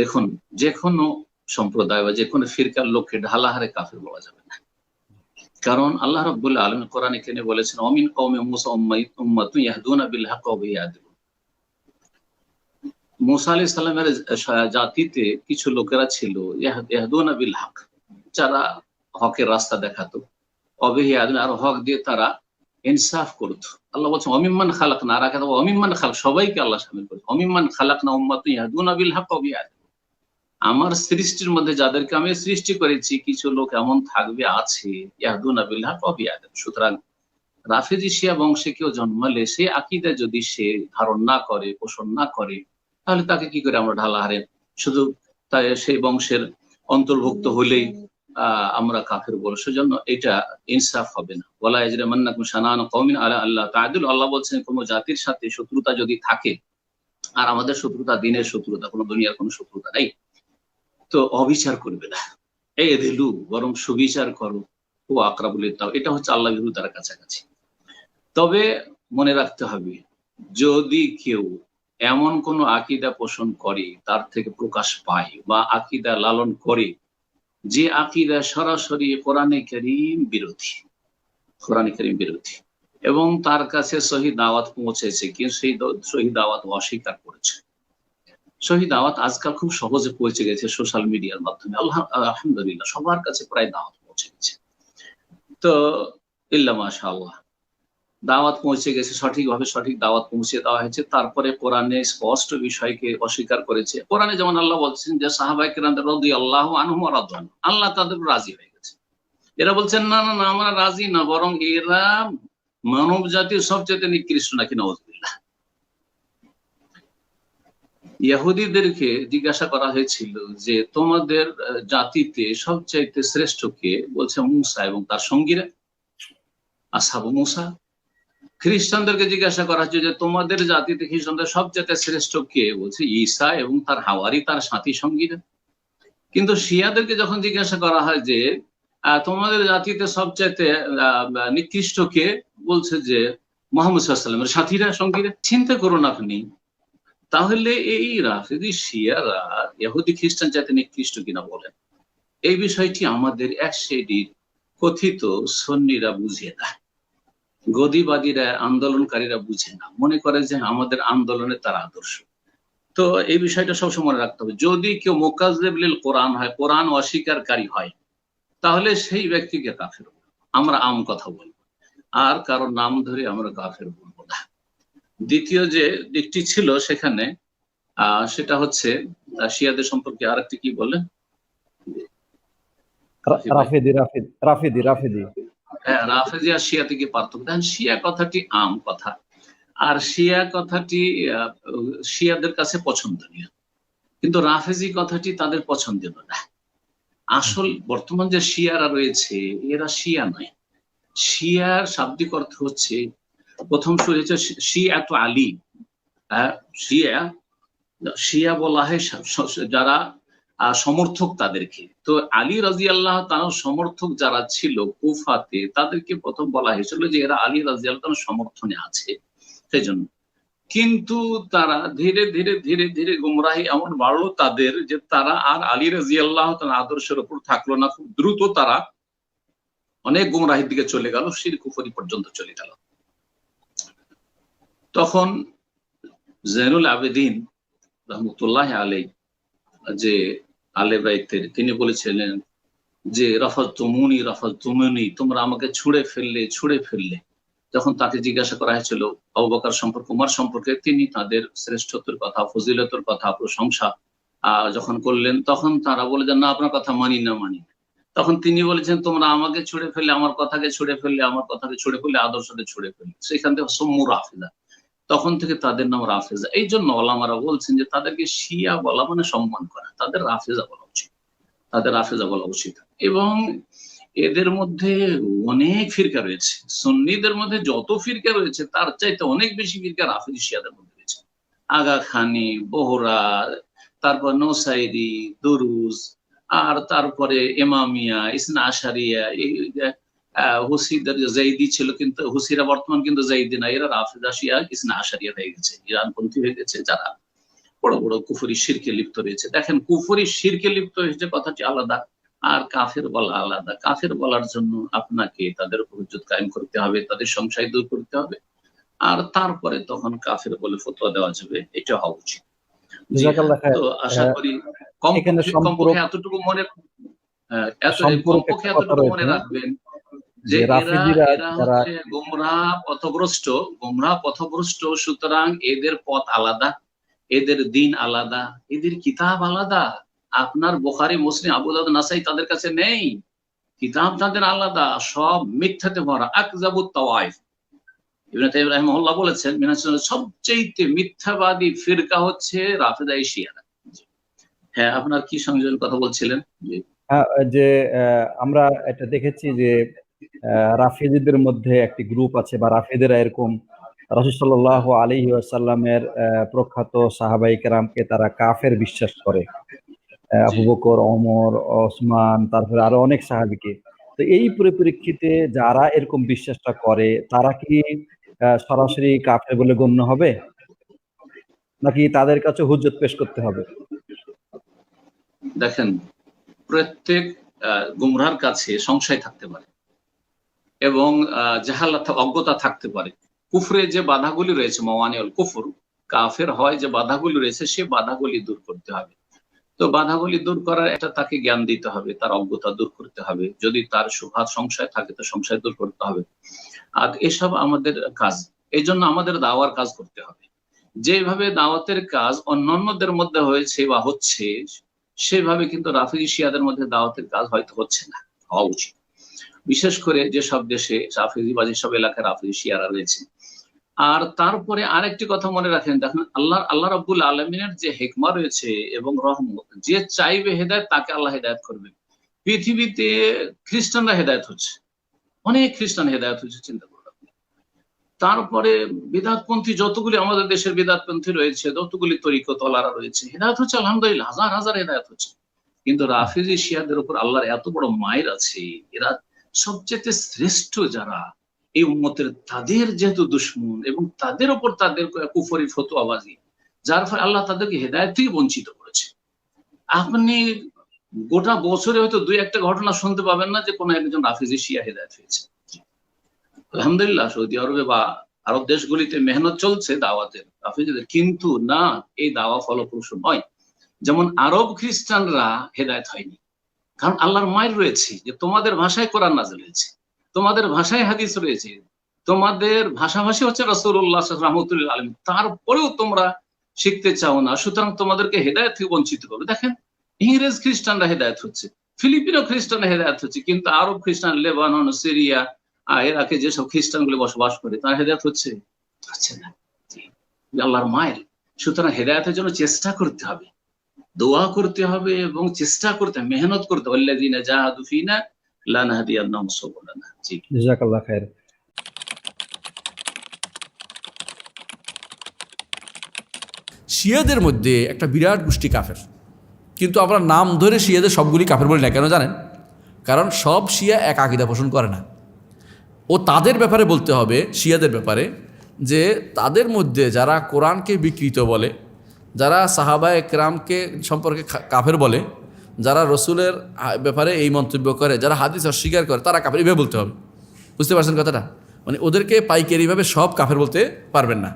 দেখুন, যে কোনো সম্প্রদায় বা যে কোনো ফিরকার লোককে ঢালাহারে কাফের বলা যাবে না। কারণ আল্লাহ রব্বুল্লাহ আলম কোরআন এখানে বলেছেন, অমিন কৌমে মুসা উম্মাতুন ইয়াহদুনা বিল হক ওয়া ইয়াদিলুন মুসা আলাইহিস সালামের জাতিতে কিছু লোকেরা ছিল ইয়াহদুনা বিল হক যারা হকের রাস্তা দেখাতো অবিহি আদিন আর হক দিয়ে তারা ইনসাফ করতো। আল্লাহ বলছেন অমিম্মান খালাক না আর অমিম্মান খাল সবাইকে আল্লাহ সামিল করেছে অমিম্মান খালাক না উম্মাতুন ইয়াহদুনা বিল হক ওয়া আমার সৃষ্টির মধ্যে যাদেরকে আমি সৃষ্টি করেছি, কিছু লোক এমন থাকবে আছে সুতরাং রাফেজি শিয়া বংশে কেউ জন্মালে সে আকিদা যদি সে ধারণ না করে, পোষণ না করে, তাহলে তাকে কি করে আমরা ঢালাহারে শুধু তাই সেই বংশের অন্তর্ভুক্ত হলেই আমরা কাফের বলো। সেজন্য এটা ইনসাফ হবে না। বলা যে মান্নাকুম সানান কৌমিন আলা আল্লাহ তাদুল আল্লাহ বলছেন, কোনো জাতির সাথে শত্রুতা যদি থাকে, আর আমাদের শত্রুতা দিনের শত্রুতা, কোনো দুনিয়ার কোনো শত্রুতা নেই। তো অবিচার করবে না। এই দিলু বরং সুবিচার করো। ও আকরাবুল তাও এটা হচ্ছে আল্লাহ বিহু তার কাছাকাছি। তবে মনে রাখতে হবে, যদি কেউ এমন কোন আকিদা পোষণ করে, তার থেকে প্রকাশ পায় বা আকিদা লালন করে, যে আকিদা সরাসরি কোরআনে করিম বিরোধী, কোরআনে করিম বিরোধী, এবং তার কাছে শহীদ দাওয়াত পৌঁছেছে, কিন্তু সেই শহীদ দাওয়াত অস্বীকার করেছে। শহীদ দাওয়াত আজকাল খুব সহজে পৌঁছে গেছে সোশ্যাল মিডিয়ার মাধ্যমে। আল্লাহ, আলহামদুলিল্লাহ, সবার কাছে প্রায় দাওয়াত পৌঁছে গেছে। তো, ইল্লা মাশা আল্লাহ দাওয়াত পৌঁছে গেছে, সঠিকভাবে সঠিক দাওয়াত পৌঁছে দেওয়া হয়েছে। তারপরে কোরআনে স্পষ্ট বিষয়কে অস্বীকার করেছে। কোরআনে যেমন আল্লাহ বলছেন যে সাহাবাই কিরামদের রদি আল্লাহ আনহু রাদান আল্লাহ তাদের রাজি হয়ে গেছে। এরা বলছেন, না না না, আমরা রাজি না, বরং এরা মানব জাতির সবচেয়ে নিকৃষ্ট নাকি নজবিল্লাহ ইয়াহুদিদেরকে জিজ্ঞাসা করা হয়েছিল যে তোমাদের জাতিতে সবচাইতে শ্রেষ্ঠ কে? বলছে মুসা এবং তার সঙ্গীরা। আসাবু মুসা। খ্রিস্টানদেরকে জিজ্ঞাসা করা হচ্ছে যে তোমাদের জাতিতে খ্রিস্টানদের সবচাইতে শ্রেষ্ঠ কে? বলছে ঈসা এবং তার হাওয়ারি, তার সাথী সঙ্গীরা। কিন্তু শিয়াদেরকে যখন জিজ্ঞাসা করা হয় যে তোমাদের জাতিতে সবচাইতে নিকৃষ্ট কে? বলছে যে মোহাম্মদ সাল্লামের সাথীরা, সঙ্গীরা। চিন্তা করুন আপনি। তাহলে এই রাফেদি, শিয়ারা, ইহুদি খ্রিস্টান যাতে নিকৃষ্ট কিনা বলেন? এই বিষয়টি আমাদের এক শ্রেণির কথিত সন্নিরা বুঝে না গদিবাদীরা, আন্দোলনকারীরা বুঝে না। মনে করে যে আমাদের আন্দোলনে তার আদর্শ। তো এই বিষয়টা সবসময় মনে রাখতে হবে। যদি কেউ মোকাজেবলিল কোরআন হয়, কোরআন অস্বীকারী হয়, তাহলে সেই ব্যক্তিকে কাফের আমরা আম কথা বলব। আর কারোর নাম ধরে আমরা কাফের বলব দ্বিতীয় যে দিকটি ছিল সেখানে সেটা হচ্ছে শিয়াদের সম্পর্কে আর একটি কি রাফেদি রাফেদি রাফেদি হ্যাঁ রাফেজি আর শিয়াতে কি পার্থক্য। দেখেন শিয়া কথাটি আম কথা আর শিয়া কথাটি শিয়াদের কাছে পছন্দনীয়। কিন্তু রাফেজি কথাটি তাদের পছন্দের না। আসল বর্তমান যে শিয়ারা রয়েছে এরা শিয়া নয়। শিয়ার শাব্দিক অর্থ হচ্ছে প্রথম শুরু হয়েছে শিয়া তো আলী। শিয়া শিয়া বলা হয় যারা সমর্থক তাদেরকে। তো আলী রাজি আল্লাহ তার সমর্থক যারা ছিল কুফাতে, তাদেরকে প্রথম বলা হয়েছিল যে এরা আলী রাজি আল্লাহ সমর্থনে আছে। সেই জন্য কিন্তু তারা ধীরে ধীরে ধীরে ধীরে গুমরাহি এমন বাড়লো তাদের যে তারা আর আলী রাজি আল্লাহ তার আদর্শের উপর থাকল না। খুব দ্রুত তারা অনেক গুমরাহির দিকে চলে গেল শির কুফরি পর্যন্ত চলে গেল। তখন জেনুল আবেদিন রহমতুল্লাহ আলাই, যে আলে বাইতের, তিনি বলেছিলেন যে রফাজ তুমুনি রফাজ তুমুনি তোমরা আমাকে ছুড়ে ফেললে ছুড়ে ফেললে। যখন তাকে জিজ্ঞাসা করা হয়েছিল অবকার সম্পর্কে, উমার সম্পর্কে, তিনি তাদের শ্রেষ্ঠত্বের কথা, ফজিলতর কথা, প্রশংসা আহ যখন করলেন, তখন তারা বলে না, আপনার কথা মানি না, মানি তখন তিনি বলেছেন, তোমরা আমাকে ছুড়ে ফেললে, আমার কথাকে ছুড়ে ফেললে, আমার কথাকে ছুড়ে ফেললে, আদর্শকে ছুড়ে ফেললে। সেখান থেকে সম্মু রাফিদা তখন থেকে তাদের নাম রাফেজা। এই জন্য ওলামারা বলছেন যে তাদেরকে শিয়া বলা মানে সম্মান করা। তাদের রাফেজা বলা উচিত। তাদের রাফেজা বলা উচিত। এবং এদের মধ্যে অনেক ফিরকা রয়েছে। সন্নিদের মধ্যে যত ফিরকা রয়েছে, তার চাইতে অনেক বেশি ফিরকা রাফেজি শিয়াদের মধ্যে রয়েছে। আগা খানি bohra তারপর নৌসাইরি, দরুজ, আর তারপরে এমামিয়া ইসনা আশারিয়া হুসিদের জাইদি ছিল কিন্তু হুসিরা বর্তমান কিন্তু জাইদি না এরা রাফিদা শিয়া ইসনা আশারিয়া হয়ে গেছে ইরানপন্থী হয়ে গেছে যারা। বড় বড় কুফরি শিরকে লিপ্ত রয়েছে। দেখেন কুফরি শিরকে লিপ্ত হয়েছে কথাটি আলাদা আর কাফের বলা আলাদা। কাফের বলার জন্য আপনাকে তাদের হুজ্জত কায়েম করতে হবে তাদের সংশয় দূর করতে হবে আর তারপরে তখন কাফের বলে ফতোয়া দেওয়া যাবে এটা হওয়া উচিত। তো আশা করি কমপক্ষে এতটুকু মনে হ্যাঁ, এতটুকু মনে রাখবেন যে এরা গোমরাহ পথভ্রষ্ট গোমরাহ পথভ্রষ্ট সুতরাং এদের পথ আলাদা এদের দিন আলাদা এদের কিতাব আলাদা। আপনার বোখারি মুসলিম আবু দাউদ নাসাই তাদের কাছে নেই। কিতাব তাদের আলাদা সব মিথ্যাতে ভরা। আকজাবুত তাওয়াইফ। ইবনে তাইম রাহিমাহুল্লাহ বলেছেন সবচেয়ে মিথ্যাবাদী ফিরকা হচ্ছে রাফেদা শিয়ারা হ্যাঁ আপনার কি সংযোজন কথা বলছিলেন? হ্যাঁ, যে আমরা এটা দেখেছি যে রাফিজিদের মধ্যে একটি গ্রুপ আছে বা রাফিদেরা এরকম আলাইহি ওয়াসাল্লামের আহ, প্রখ্যাত সাহাবাই কেরামকে তারা কাফের বিশ্বাস করে। আবু বকর ওমর ওসমান তারপরে আরও অনেক সাহাবীকে। তো এই পরিপ্রেক্ষিতে যারা এরকম বিশ্বাসটা করে তারা কি সরাসরি কাফের বলে গণ্য হবে? নাকি তাদের কাছে হুজ্জত পেশ করতে হবে? দেখেন প্রত্যেক গুমরার কাছে সংশয় থাকতে পারে। এবং জাহালাত, অজ্ঞতা থাকতে পারে। কুফরে যে বাধাগুলি রয়েছে মওয়ানিউল কুফর, কাফের হয় যে বাধাগুলি রয়েছে, সে বাধাগুলি দূর করতে হবে। তো বাধাগুলি দূর করার একটা তাকে জ্ঞান দিতে হবে, তার অজ্ঞতা দূর করতে হবে। যদি তার সুভাত সংশয় থাকে, তো সংশয় দূর করতে হবে। আর এসব আমাদের কাজ। এই জন্য আমাদের দাওয়ার কাজ করতে হবে। যেভাবে দাওয়াতের কাজ অন্যান্যদের মধ্যে হয়েছে বা হচ্ছে, সেভাবে কিন্তু রাফিজি শিয়াদের মধ্যে দাওয়াতের কাজ হয়তো হচ্ছে না, হওয়া উচিত। বিশেষ করে যেসব দেশে রাফিজি বা যেসব এলাকায় রাফিজি শিয়ারা রয়েছে। আর তারপরে আরেকটি কথা মনে রাখেন, দেখেন আল্লাহ আল্লাহ রাব্বুল আলমিনের যে হেকমা রয়েছে এবং রহমত, যে চাইবে হেদায়ত তাকে আল্লাহ হেদায়ত করবে পৃথিবীতে খ্রিস্টানরা হেদায়ত হচ্ছে, অনেক খ্রিস্টান হেদায়ত হচ্ছে, চিন্তা করুন। তারপরে বিদাতপন্থী যতগুলি আমাদের দেশের বিদাতপন্থী রয়েছে, যতগুলি তরিকতলারা রয়েছে, হেদায়ত হচ্ছে আলহামদুলিল্লাহ, হাজার হাজার হেদায়ত হচ্ছে। কিন্তু রাফিজি শিয়াদের উপর আল্লাহর এত বড় মায়ের আছে, এরা সবচেয়ে শ্রেষ্ঠ যারা এই উম্মতের তাদের যেহেতু দুশ্মন এবং তাদের উপর তাদের কুফরি, ফতোয়াবাজি, যার ফলে আল্লাহ তাদেরকে হেদায়ত থেকে বঞ্চিত করেছে। আপনি গোটা বছরে হয়তো দুই একটা ঘটনা শুনতে পাবেন না যে কোনো একজন রাফিজি শিয়া হেদায়ত হয়েছে। আলহামদুলিল্লাহ, সৌদি আরবে বা আরব দেশগুলিতে মেহনত চলছে দাওয়াতের রাফিজিদের কিন্তু না, এই দাওয়া ফলপ্রসূ নয়। যেমন আরব খ্রিস্টানরা হেদায়ত হয়নি। কারণ আল্লাহর মায়ের রয়েছে যে তোমাদের ভাষায় কোরআন নাজিল হয়েছে, তোমাদের ভাষায় হাদিস রয়েছে, তোমাদের ভাষাভাষী হচ্ছে রসুল্লাহ রহমতুল্লাহ আলম তারপরেও তোমরা শিখতে চাও না, সুতরাং তোমাদেরকে হেদায়ত থেকে বঞ্চিত করবে। দেখেন, ইংরেজ খ্রিস্টানরা হেদায়ত হচ্ছে, ফিলিপিনো খ্রিস্টানরা হেদায়ত হচ্ছে, কিন্তু আরব খ্রিস্টান, লেবানন, সিরিয়া ইরাকে যেসব খ্রিস্টানগুলি বসবাস করে, তারা হেদায়ত হচ্ছে? হচ্ছে না। আল্লাহর মায়ের। সুতরাং হেদায়তের জন্য চেষ্টা করতে হবে। দোয়া করতে হবে এবং চেষ্টা করতে হবে মেহনত করতে হবে। আল্লাযীনা জাহাদু ফিনা লানাহদিয়ান্নাহুম সুবুলানা। জি। জাজাকাল্লাহ খায়ের শিয়াদের মধ্যে একটা বিরাট গোষ্ঠী কাফের। কিন্তু আমরা নাম ধরে শিয়াদের সবগুলি কাফের বলি না কেন জানেন? কারণ সব শিয়া এক আকিদা পোষণ করে না। ও তাদের ব্যাপারে বলতে হবে শিয়াদের ব্যাপারে যে তাদের মধ্যে যারা কোরআনকে বিকৃত বলে যারা সাহাবা একরামকে সম্পর্কে কাফের বলে, যারা রসুলের ব্যাপারে এই মন্তব্য করে, যারা হাদিস অস্বীকার করে, তারা কাফের, এভাবে বলতে হবে। বুঝতে পারছেন কথাটা? মানে ওদেরকে পাইকারিভাবে সব কাফের বলতে পারবেন না।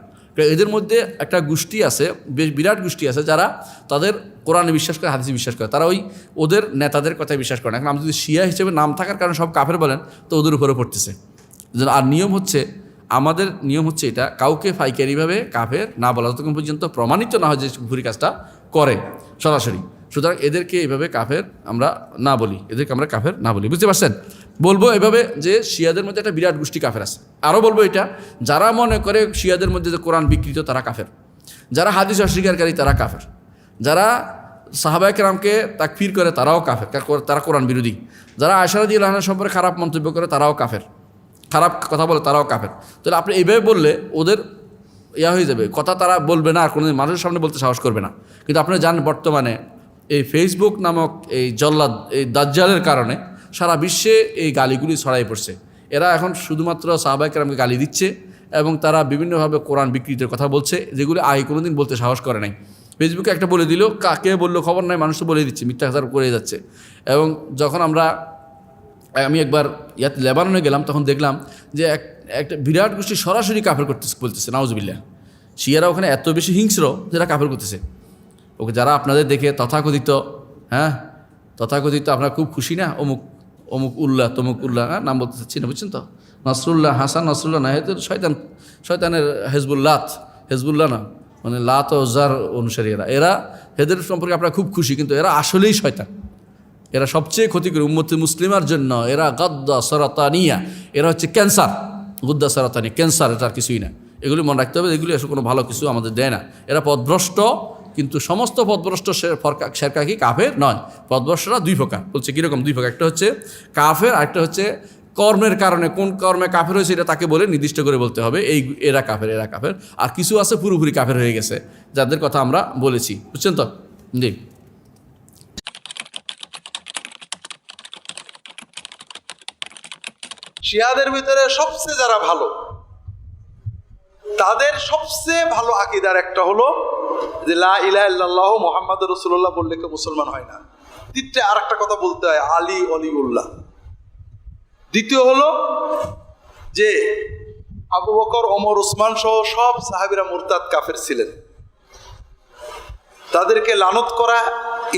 এদের মধ্যে একটা গোষ্ঠী আছে, বেশ বিরাট গোষ্ঠী আছে, যারা তাদের কোরআনে বিশ্বাস করে, হাদিসে বিশ্বাস করে। তারা ওই ওদের নেতাদের কথায় বিশ্বাস করে না। এখন আমি যদি শিয়া হিসেবে নাম থাকার কারণে সব কাফের বলেন, তো ওদের উপরে পড়তেছে। আর নিয়ম হচ্ছে আমাদের নিয়ম হচ্ছে এটা, কাউকে ফাইকারিভাবে কাফের না বলা যতক্ষণ পর্যন্ত প্রমাণিত না হয় যে ঘুরি কাজটা করে, সরাসরি। সুতরাং এদেরকে এইভাবে কাফের আমরা না বলি, এদেরকে আমরা কাফের না বলি। বুঝতে পারছেন? বলব এভাবে যে শিয়াদের মধ্যে একটা বিরাট গোষ্ঠী কাফের আছে। আরও বলব এটা, যারা মনে করে শিয়াদের মধ্যে যে কোরআন বিকৃত তারা কাফের। যারা হাদিস অস্বীকারী তারা কাফের। যারা সাহাবায়ক রামকে তাকফির করে তারাও কাফের, তারা কোরআন বিরোধী। যারা আশারাদি আল্লাহনের সম্পর্কে খারাপ মন্তব্য করে তারাও কাফের। খারাপ কথা বলে তারাও কাফের। তাহলে আপনি এইভাবে বললে ওদের ইয়া হয়ে যাবে। কথা তারা বলবে না, আর কোনোদিন মানুষের সামনে বলতে সাহস করবে না। কিন্তু আপনি জানেন বর্তমানে এই ফেসবুক নামক এই জল্লাদ, এই দাজ্জালের কারণে সারা বিশ্বে এই গালিগুলি ছড়াই পড়ছে। এরা এখন শুধুমাত্র সাহবাইকেরামকে গালি দিচ্ছে এবং তারা বিভিন্নভাবে কোরআন বিকৃতের কথা বলছে, যেগুলি আগে কোনোদিন বলতে সাহস করে নাই। ফেসবুকে একটা বলে দিল কাকে বলল? খবর নাই, মানুষ তো বলে দিচ্ছে, মিথ্যাচার করে যাচ্ছে। এবং যখন আমরা আমি একবার ইয়াত লেবাননে গেলাম, তখন দেখলাম যে এক, একটা বিরাট গোষ্ঠী সরাসরি কাফের করতেছে, বলতেছে নাউজবিল্লা শিয়ারা ওখানে এত বেশি হিংস্র যেটা কাফের করতেছে। ওকে, যারা আপনাদের দেখে তথাকথিত হ্যাঁ তথাকথিত আপনারা খুব খুশি না? অমুক অমুক উল্লাহ, তমুক উল্লাহ হ্যাঁ নাম বলতে চাচ্ছি না বুঝছেন তো? নসরুল্লাহ হাসান, নসরুল্লাহ না হয়তো শয়তান, শয়তানের হেজবুল্লাত, হেজবুল্লাহ না মানে লাত ও জার অনুসারী এরা। এরা, এদের সম্পর্কে আপনারা খুব খুশি, কিন্তু এরা আসলেই শয়তান। এরা সবচেয়ে ক্ষতিকর উম্মতি মুসলিমার জন্য। এরা গাদ্দা সরাতানিয়া। এরা হচ্ছে ক্যান্সার। গুদ্দা সরাতানিয়া। ক্যান্সার, এটা কিছুই না। এগুলি মনে রাখতে হবে, এগুলি আসলে কোনো ভালো কিছু আমাদের দেয় না। এরা পথভ্রষ্ট কিন্তু সমস্ত পথভ্রষ্ট শেরকা কি? কাফের? নয়। পদভ্রষ্টরা দুই প্রকার। বলছে কীরকম দুই প্রকার? একটা হচ্ছে কাফের আর একটা হচ্ছে কর্মের কারণে। কোন কর্মে কাফের হয়েছে এটা তাকে বলে নির্দিষ্ট করে বলতে হবে। এই এরা কাফের এরা কাফের। আর কিছু আছে পুরোপুরি কাফের হয়ে গেছে, যাদের কথা আমরা বলেছি। বুঝছেন তো? জি। শিয়াদের ভিতরে সবচেয়ে যারা ভালো, তাদের সবচেয়ে ভালো আকিদার একটা হলো যে লা মোহাম্মদ রসুল্লাহ বললে কেউ মুসলমান হয় না। দ্বিতীয় আর একটা কথা বলতে হয়, আলী অলিউল্লাহ। দ্বিতীয় হলো যে আবু বকর, ওমর, উসমান সহ সব সাহাবিরা মুরতাদ কাফের ছিলেন। তাদেরকে লানত করা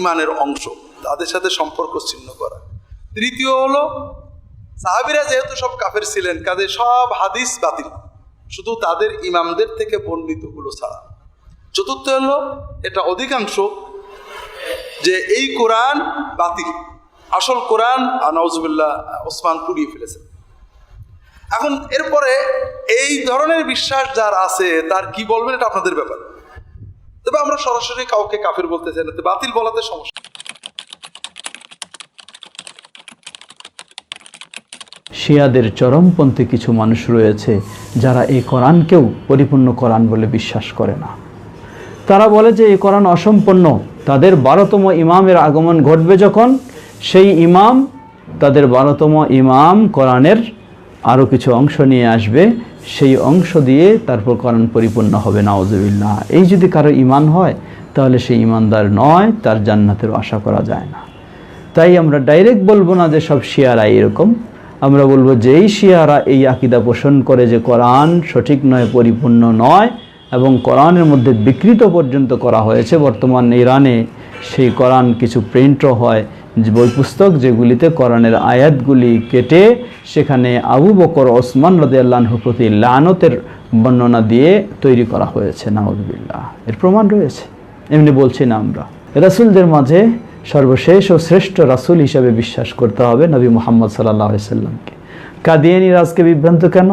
ইমানের অংশ, তাদের সাথে সম্পর্ক ছিন্ন করা। তৃতীয় হলো সাহাবিরা যেহেতু সব কাফের ছিলেন, কাজে সব হাদিস বাতিল। শুধু তাদের ইমামদের থেকে বর্ণিতগুলো ছাড়া। চতুর্থ হলো, এটা অধিকাংশ যে এই কোরআন বাতিল। আসল কোরআন নওয়াজুবিল্লাহ ওসমান পুড়িয়ে ফেলেছেন এখন এরপরে এই ধরনের বিশ্বাস যার আছে, তার কি বলবেন এটা আপনাদের ব্যাপার। তবে আমরা সরাসরি কাউকে কাফের বলতে চাই না বাতিল বলাতে সমস্যা। শিয়াদের চরমপন্থী কিছু মানুষ রয়েছে যারা এই কোরআনকেও পরিপূর্ণ কোরআন বলে বিশ্বাস করে না। তারা বলে যে এই কোরআন অসম্পূর্ণ। তাদের বারোতম ইমামের আগমন ঘটবে যখন সেই ইমাম, তাদের বারোতম ইমাম কোরআনের আরও কিছু অংশ নিয়ে আসবে। সেই অংশ দিয়ে তারপর কোরআন পরিপূর্ণ হবে নাওজবিল্লাহ এই যদি কারও ইমান হয়, তাহলে সেই ইমানদার নয়, তার জান্নাতের আশা করা যায় না। তাই আমরা ডাইরেক্ট বলব না যে সব শিয়ারা এরকম। আমরা বলব যেই শিয়ারা এই আকিদা পোষণ করে যে কোরআন সঠিক নয়, পরিপূর্ণ নয় এবং কোরআনের মধ্যে বিকৃত পর্যন্ত করা হয়েছে। বর্তমান ইরানে সেই কোরআন কিছু প্রিন্টও হয় বই পুস্তক যেগুলিতে কোরআনের আয়াতগুলি কেটে সেখানে আবু বকর, ওসমান রদিয়াল্লাহর প্রতি লানতের বর্ণনা দিয়ে তৈরি করা হয়েছে। নাউজবিল্লাহ। এর প্রমাণ রয়েছে। এমনি বলছি না আমরা। রাসুলদের মাঝে সর্বশেষ ও শ্রেষ্ঠ রাসুল হিসাবে বিশ্বাস করতে হবে নবী মোহাম্মদ সাল্লাহ সাল্লামকে। কাদিয়ানির আজকে বিভ্রান্ত কেন?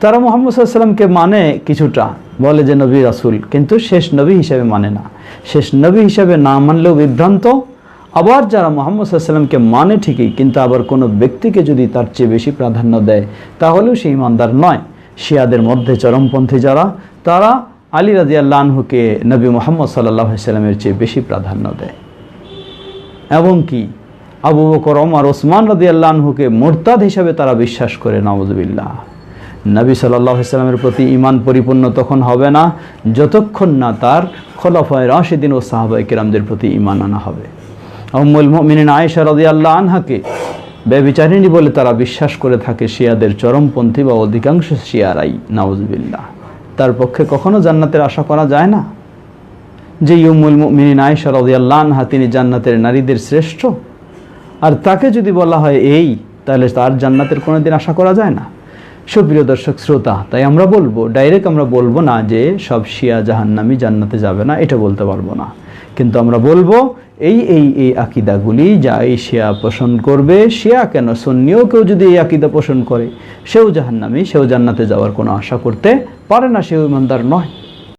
তারা মোহাম্মদ সাল্লামকে মানে কিছুটা, বলে যে নবী রাসুল, কিন্তু শেষ নবী হিসাবে মানে না। শেষ নবী হিসাবে না মানলেও বিভ্রান্ত, আবার যারা মোহাম্মদ সাল্লামকে মানে ঠিকই, কিন্তু আবার কোনো ব্যক্তিকে যদি তার চেয়ে বেশি প্রাধান্য দেয়, তাহলেও সে ইমানদার নয়। শিয়াদের মধ্যে চরমপন্থী যারা, তারা আলী রাজিয়াল্লাহকে নবী মোহাম্মদ সাল্লাহ সাল্লামের চেয়ে বেশি প্রাধান্য দেয়। এবং কি? আবু বকর, ওমর, ওসমান রদি আল্লাহকে মোরতাদ হিসাবে তারা বিশ্বাস করে নওয়াজবিল্লাহ নবী সাল্লাহ ইসলামের প্রতি ইমান পরিপূর্ণ তখন হবে না, যতক্ষণ না তার খোলাফায় রাশিদিন ও সাহাবাই কিরামদের প্রতি ইমান আনা হবে। অম্মুল মিনিন আয়েশা রদি আল্লাহ আনহাকে ব্যবিচারিণী বলে তারা বিশ্বাস করে থাকে, শিয়াদের চরমপন্থী বা অধিকাংশ শিয়ারাই নওয়াজবিল্লাহ তার পক্ষে কখনো জান্নাতের আশা করা যায় না। যে ইউমুল মিনিন আয়েশা রদিয়াল্লাহ তিনি জান্নাতের নারীদের শ্রেষ্ঠ। আর তাকে যদি বলা হয় এই, তাহলে তার জান্নাতের কোনো দিন আশা করা যায় না। সুপ্রিয় দর্শক, শ্রোতা, তাই আমরা বলব, ডাইরেক্ট আমরা বলব না যে সব শিয়া জাহান্নামি জান্নাতে যাবে না, এটা বলতে পারব না। কিন্তু আমরা বলব, এই এই এই আকিদাগুলি যা এই শিয়া পোষণ করবে, শিয়া কেন সন্নিও কেউ যদি এই আকিদা পোষণ করে, সেও জাহান্নামি, সেও জান্নাতে যাওয়ার কোনো আশা করতে পারে না, সেও ইমানদার নয়।